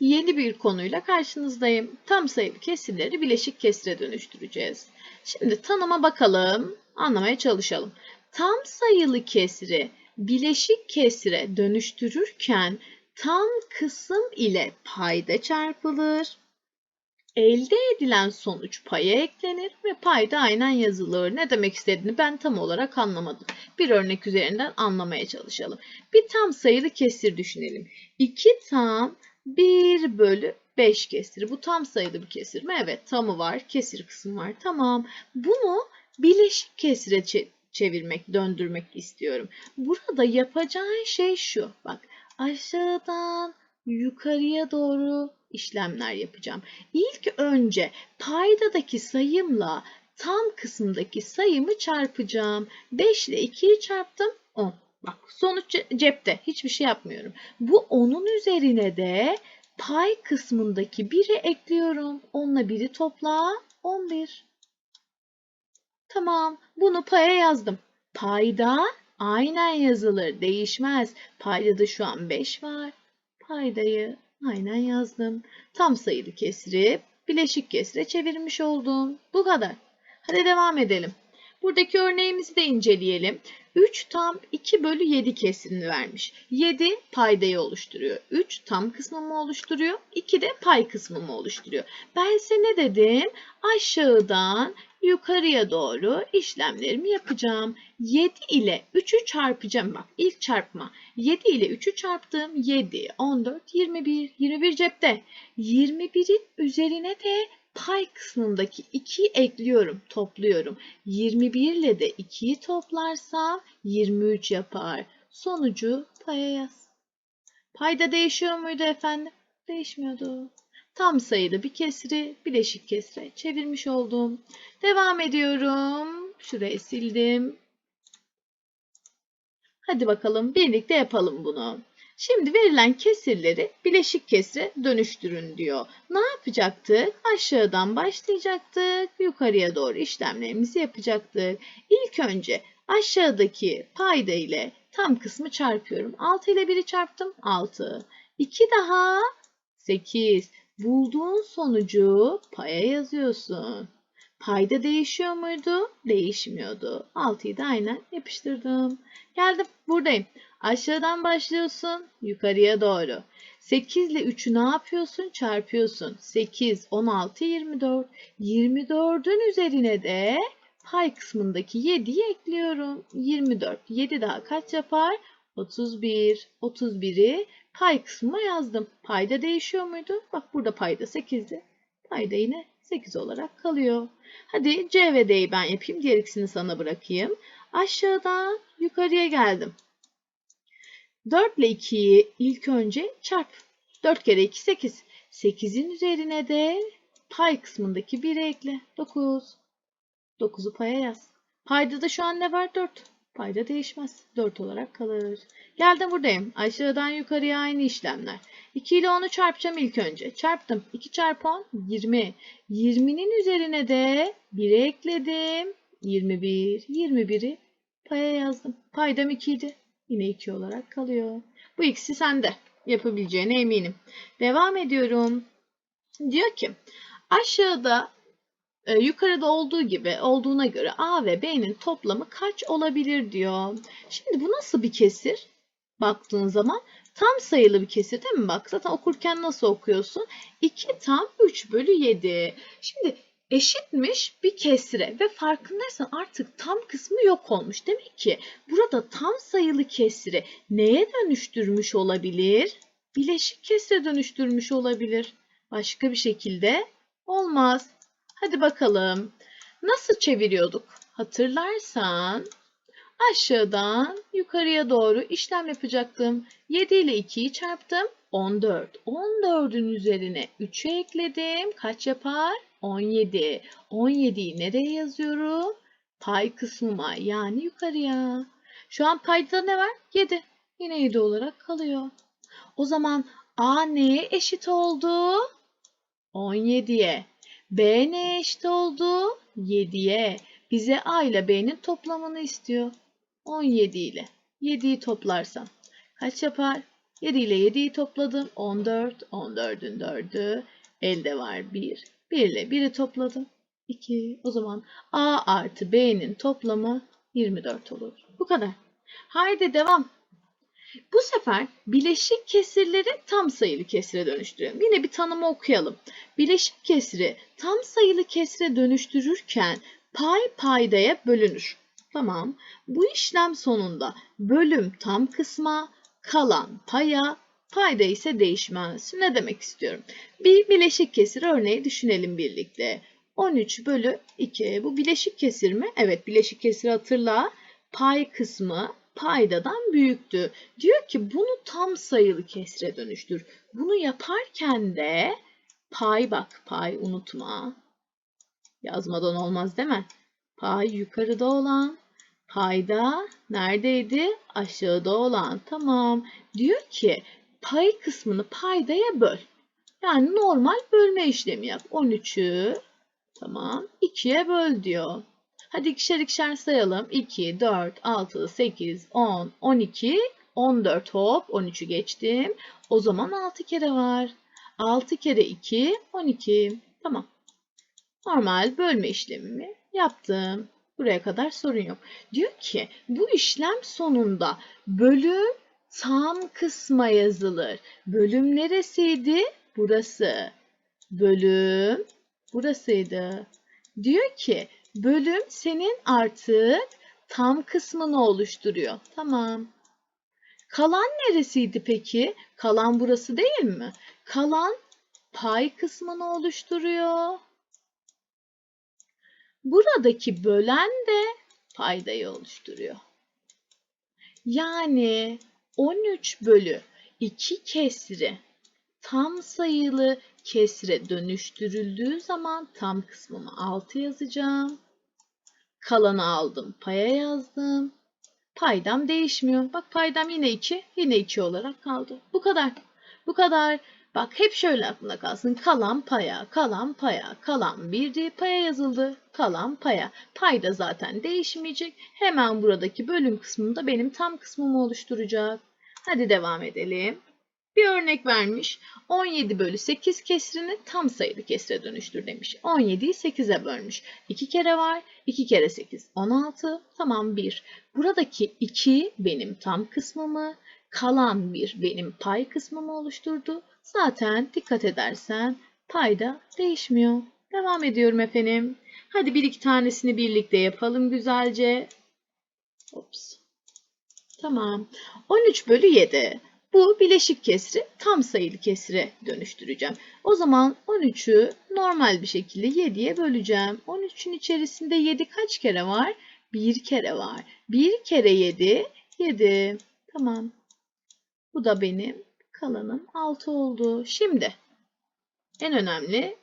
yeni bir konuyla karşınızdayım. Tam sayılı kesirleri bileşik kesire dönüştüreceğiz. Şimdi tanıma bakalım, anlamaya çalışalım. Tam sayılı kesiri bileşik kesire dönüştürürken tam kısım ile payda çarpılır. Elde edilen sonuç paya eklenir ve payda aynen yazılır. Ne demek istediğini ben tam olarak anlamadım. Bir örnek üzerinden anlamaya çalışalım. Bir tam sayılı kesir düşünelim. 2 tam 1 bölü 5 kesiri. Bu tam sayılı bir kesir mi? Evet tamı var. Kesir kısmı var. Tamam. Bunu bileşik kesire çe- çevirmek, döndürmek istiyorum. Burada yapacağın şey şu. Bak aşağıdan yukarıya doğru işlemler yapacağım. İlk önce paydadaki sayımla tam kısımdaki sayımı çarpacağım. 5 ile 2'yi çarptım 10. Bak sonuç ce- cepte. Hiçbir şey yapmıyorum. Bu 10'un üzerine de pay kısmındaki 1'i ekliyorum. 10 ile 1'i topla 11. Tamam. Bunu paya yazdım. Payda aynen yazılır. Değişmez. Paydada şu an 5 var. Paydayı aynen yazdım. Tam sayılı kesiri bileşik kesire çevirmiş oldum. Bu kadar. Hadi devam edelim. Buradaki örneğimizi de inceleyelim. 3 tam 2 bölü 7 kesirini vermiş. 7 paydayı oluşturuyor. 3 tam kısmımı oluşturuyor. 2 de pay kısmımı oluşturuyor. Ben size ne dedim? Aşağıdan yukarıya doğru işlemlerimi yapacağım. 7 ile 3'ü çarpacağım. Bak ilk çarpma. 7 ile 3'ü çarptım. 7, 14, 21. 21 cepte. 21'in üzerine de pay kısmındaki 2'yi ekliyorum, topluyorum. 21 ile de 2'yi toplarsam 23 yapar. Sonucu paya yaz. Payda değişiyor muydu efendim? Değişmiyordu. Tam sayılı bir kesri bileşik kesre çevirmiş oldum. Devam ediyorum. Şurayı sildim. Hadi bakalım birlikte yapalım bunu. Şimdi verilen kesirleri bileşik kesre dönüştürün diyor. Ne yapacaktık? Aşağıdan başlayacaktık. Yukarıya doğru işlemlerimizi yapacaktık. İlk önce aşağıdaki payda ile tam kısmı çarpıyorum. 6 ile 1'i çarptım. 6. 2 daha 8. Bulduğun sonucu paya yazıyorsun. Payda değişiyor muydu? Değişmiyordu. 6'yı da aynen yapıştırdım. Geldim buradayım. Aşağıdan başlıyorsun yukarıya doğru. 8 ile 3'ü ne yapıyorsun? Çarpıyorsun. 8, 16, 24. 24'ün üzerine de pay kısmındaki 7'yi ekliyorum. 24. 7 daha kaç yapar? 31. 31'i pay kısmına yazdım. Payda değişiyor muydu? Bak burada payda 8'di. Payda yine 8 olarak kalıyor. Hadi C ve D'yi ben yapayım. Diğer ikisini sana bırakayım. Aşağıdan yukarıya geldim. 4 ile 2'yi ilk önce çarp. 4 kere 2 8. 8'in üzerine de pay kısmındaki 1'i ekle. 9. 9'u paya yaz. Payda da şu an ne var? 4. Payda değişmez. 4 olarak kalır. Geldim buradayım. Aşağıdan yukarıya aynı işlemler. 2 ile 10'u çarpacağım ilk önce. Çarptım. 2 çarpı 10 20. 20'nin üzerine de 1'i ekledim. 21. 21'i paya yazdım. Paydam 2 idi. Yine 2 olarak kalıyor. Bu ikisi sende. Yapabileceğine eminim. Devam ediyorum. Diyor ki aşağıda e, yukarıda olduğu gibi olduğuna göre A ve B'nin toplamı kaç olabilir diyor. Şimdi bu nasıl bir kesir? Baktığın zaman tam sayılı bir kesir değil mi? Bak zaten okurken nasıl okuyorsun? 2 tam 3 bölü 7. Şimdi eşitmiş bir kesire ve farkındaysan artık tam kısmı yok olmuş. Demek ki burada tam sayılı kesiri neye dönüştürmüş olabilir? Bileşik kesire dönüştürmüş olabilir. Başka bir şekilde olmaz. Hadi bakalım. Nasıl çeviriyorduk? Hatırlarsan aşağıdan yukarıya doğru işlem yapacaktım. 7 ile 2'yi çarptım. 14. 14'ün üzerine 3'ü ekledim. Kaç yapar? 17. 17'yi nereye yazıyorum? Pay kısmıma yani yukarıya. Şu an payda ne var? 7. Yine 7 olarak kalıyor. O zaman A neye eşit oldu? 17'ye. B neye eşit oldu? 7'ye. Bize A ile B'nin toplamını istiyor. 17 ile 7'yi toplarsam kaç yapar? 7 ile 7'yi topladım. 14. 14'ün 4'ü. Elde var 1. 1 ile 1'i topladım. 2. O zaman A artı B'nin toplamı 24 olur. Bu kadar. Haydi devam. Bu sefer bileşik kesirleri tam sayılı kesire dönüştürelim. Yine bir tanımı okuyalım. Bileşik kesiri tam sayılı kesire dönüştürürken pay paydaya bölünür. Tamam. Bu işlem sonunda bölüm tam kısma, kalan paya, payda ise değişmez. Ne demek istiyorum? Bir bileşik kesir örneği düşünelim birlikte. 13 bölü 2. Bu bileşik kesir mi? Evet bileşik kesir hatırla. Pay kısmı paydadan büyüktü. Diyor ki bunu tam sayılı kesre dönüştür. Bunu yaparken de pay bak pay unutma. Yazmadan olmaz değil mi? Pay yukarıda olan, payda neredeydi? Aşağıda olan. Tamam. Diyor ki pay kısmını paydaya böl. Yani normal bölme işlemi yap. 13'ü tamam 2'ye böl diyor. Hadi ikişer ikişer sayalım. 2, 4, 6, 8, 10, 12, 14 hop 13'ü geçtim. O zaman 6 kere var. 6 kere 2, 12. Tamam. Normal bölme işlemimi yaptım. Buraya kadar sorun yok. Diyor ki bu işlem sonunda bölüm tam kısma yazılır. Bölüm neresiydi? Burası. Bölüm burasıydı. Diyor ki bölüm senin artık tam kısmını oluşturuyor. Tamam. Kalan neresiydi peki? Kalan burası değil mi? Kalan pay kısmını oluşturuyor. Buradaki bölen de paydayı oluşturuyor. Yani 13 bölü 2 kesri tam sayılı kesre dönüştürüldüğü zaman tam kısmımı 6 yazacağım. Kalanı aldım, paya yazdım. Paydam değişmiyor. Bak paydam yine 2, yine 2 olarak kaldı. Bu kadar. Bu kadar. Bak hep şöyle aklında kalsın. Kalan paya, kalan paya, kalan bir diye paya yazıldı. Kalan paya. Payda zaten değişmeyecek. Hemen buradaki bölüm kısmında benim tam kısmımı oluşturacak. Hadi devam edelim. Bir örnek vermiş. 17 bölü 8 kesrini tam sayılı kesire dönüştür demiş. 17'yi 8'e bölmüş. 2 kere var. 2 kere 8 16. Tamam 1. Buradaki 2 benim tam kısmımı. Kalan 1 benim pay kısmımı oluşturdu. Zaten dikkat edersen payda değişmiyor. Devam ediyorum efendim. Hadi bir iki tanesini birlikte yapalım güzelce. Ops. Tamam. 13 bölü 7. Bu bileşik kesri tam sayılı kesire dönüştüreceğim. O zaman 13'ü normal bir şekilde 7'ye böleceğim. 13'ün içerisinde 7 kaç kere var? 1 kere var. 1 kere 7, 7. Tamam. Bu da benim kalanım 6 oldu. Şimdi en önemli,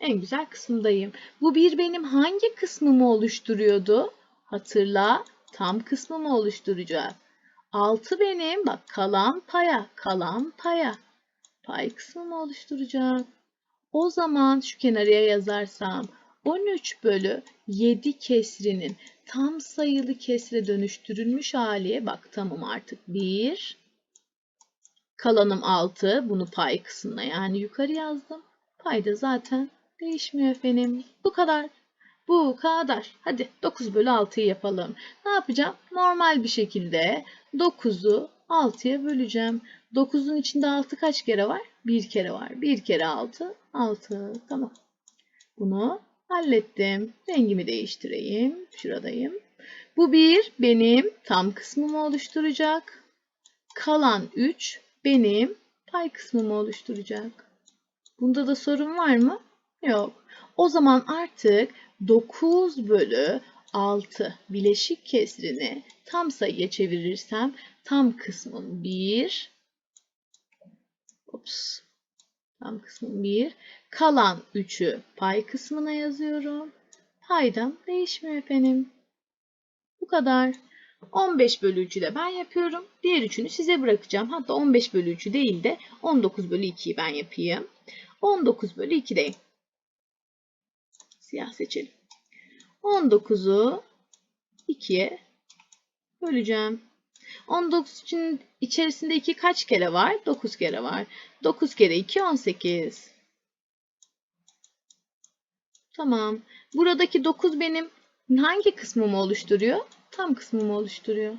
en güzel kısımdayım. Bu bir benim hangi kısmımı oluşturuyordu? Hatırla, tam kısmımı oluşturacak. 6 benim, bak kalan paya, kalan paya. Pay kısmımı oluşturacak. O zaman şu kenarıya yazarsam 13 bölü 7 kesrinin tam sayılı kesre dönüştürülmüş hali. Bak tamam artık 1. Kalanım 6. Bunu pay kısmına yani yukarı yazdım. Payda zaten değişmiyor efendim. Bu kadar. Bu kadar. Hadi 9 bölü 6'yı yapalım. Ne yapacağım? Normal bir şekilde 9'u 6'ya böleceğim. 9'un içinde 6 kaç kere var? 1 kere var. 1 kere 6, 6. Tamam. Bunu hallettim. Rengimi değiştireyim. Şuradayım. Bu 1 benim tam kısmımı oluşturacak. Kalan 3 benim pay kısmımı oluşturacak. Bunda da sorun var mı? Yok. O zaman artık 9 bölü 6 bileşik kesrini tam sayıya çevirirsem tam kısmım 1 Ops. Tam kısmım 1. Kalan 3'ü pay kısmına yazıyorum. Paydam değişmiyor efendim. Bu kadar. 15 bölü 3'ü de ben yapıyorum. Diğer üçünü size bırakacağım. Hatta 15 bölü 3'ü değil de 19 bölü 2'yi ben yapayım. 19 bölü 2'deyim. Siyah seçelim. 19'u 2'ye böleceğim. 19 için içerisinde 2 kaç kere var? 9 kere var. 9 kere 2 18. Tamam. Buradaki 9 benim hangi kısmımı oluşturuyor? Tam kısmımı oluşturuyor.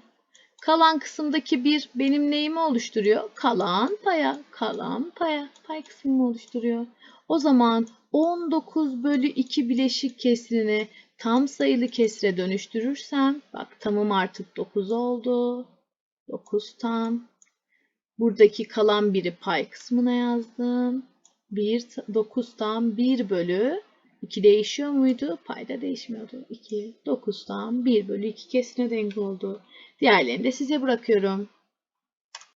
Kalan kısımdaki 1 benim neyimi oluşturuyor? Kalan paya. Kalan paya. Pay kısmımı oluşturuyor. O zaman 19 bölü 2 bileşik kesrini tam sayılı kesre dönüştürürsem bak tamım artık 9 oldu. 9 tam. Buradaki kalan biri pay kısmına yazdım. 1, 9 tam 1 bölü 2 değişiyor muydu? Payda değişmiyordu. 2, 9 tam 1 bölü 2 kesine denk oldu. Diğerlerini de size bırakıyorum.